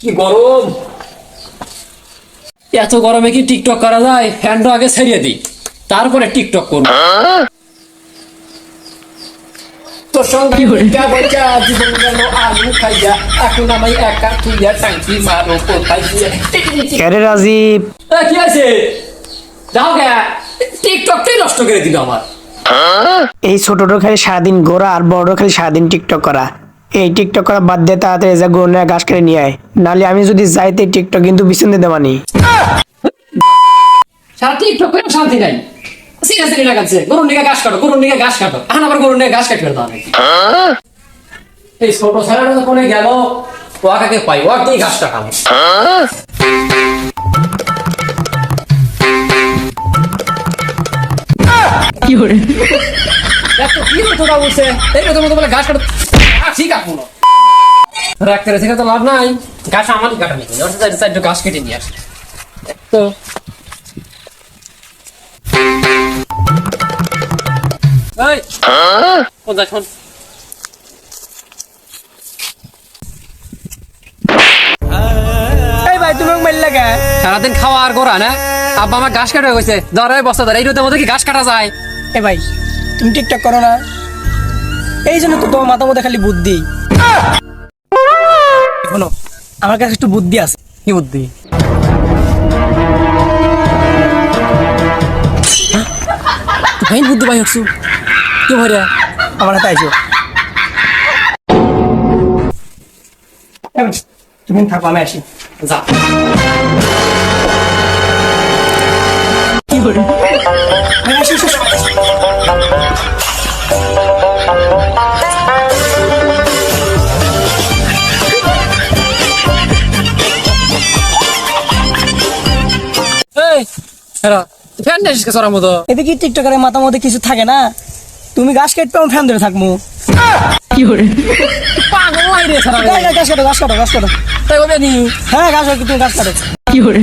কি গরম? এত গরমে কি টিকটক করা যায়? আগে ছেড়িয়ে দিই। তারপরে টিকটক করব। তোর সঙ্গে বলছা জীবন গেল আলু খাইয়া এখন আমি একা তুইয়া টাঙ্কি মারো কোথায় গিয়ে? আরে রাজীব? কি আছে যাও গে। টিকটকটাই নষ্ট করে দিল আমার। এই ছোটটো খালি সারাদিন ঘোরা আর বড় খালি সারাদিন টিকটক করা। এই টিকটক করা বাদ দিয়ে তাড়াতাড়ি যা গরু নিয়ে ঘাস কেটে নিয়ে আয়। নাহলে আমি যদি যাইতে টিকটক কিন্তু বিছন দিতে মানি সারা টিকটক করে শান্তি নাই। সিরিয়াসলি লাগাচ্ছে গরুর নিকে ঘাস কাটো গরুর নিকে ঘাস কাটো। এখন আবার গরুর নিকে ঘাস কাটবে তো এই ছোট ছেলেটা তো কোনে গেল? ও পাই ও আগেই ঘাস কাটাবো 有人，এত কি কথা বলছে? এই মতো বলে ঘাস কাটো। রাখতে রেখে তো লাভ নাই। ঘাস আমারই কাটা সাইড ঘাস কেটে নিয়ে আসে। তো সারাদিন খাওয়া আর করা না? আব্বা আমার ঘাস কাটা গেছে ধরে বস্তা ধরে এই রোদের মধ্যে কি ঘাস কাটা যায়? এ ভাই, তুমি ঠিকঠাক করো না। এই জন্য তো তোমার মাথার মধ্যে খালি বুদ্ধি। শোনো আমার কাছে একটু বুদ্ধি আছে। কি বুদ্ধি? ভাই বুদ্ধি ভাই হচ্ছু। কি ভরিয়া আমার হাতে আইসো। তুমি থাকো আমি আসি। যা। 有人，ফ্যান দেশ কে সরামো তো এদিকে টিকটকারের মাথার মধ্যে কিছু থাকে না? তুমি গাছ কাটবে আমি ফ্যান ধরে থাকব। কি করে পাগল রে সারা গাছ কাটো গাছ কাটো গাছ কাটো তাই বলে নি হ্যাঁ গাছ তুমি গাছ কাটো। কি করে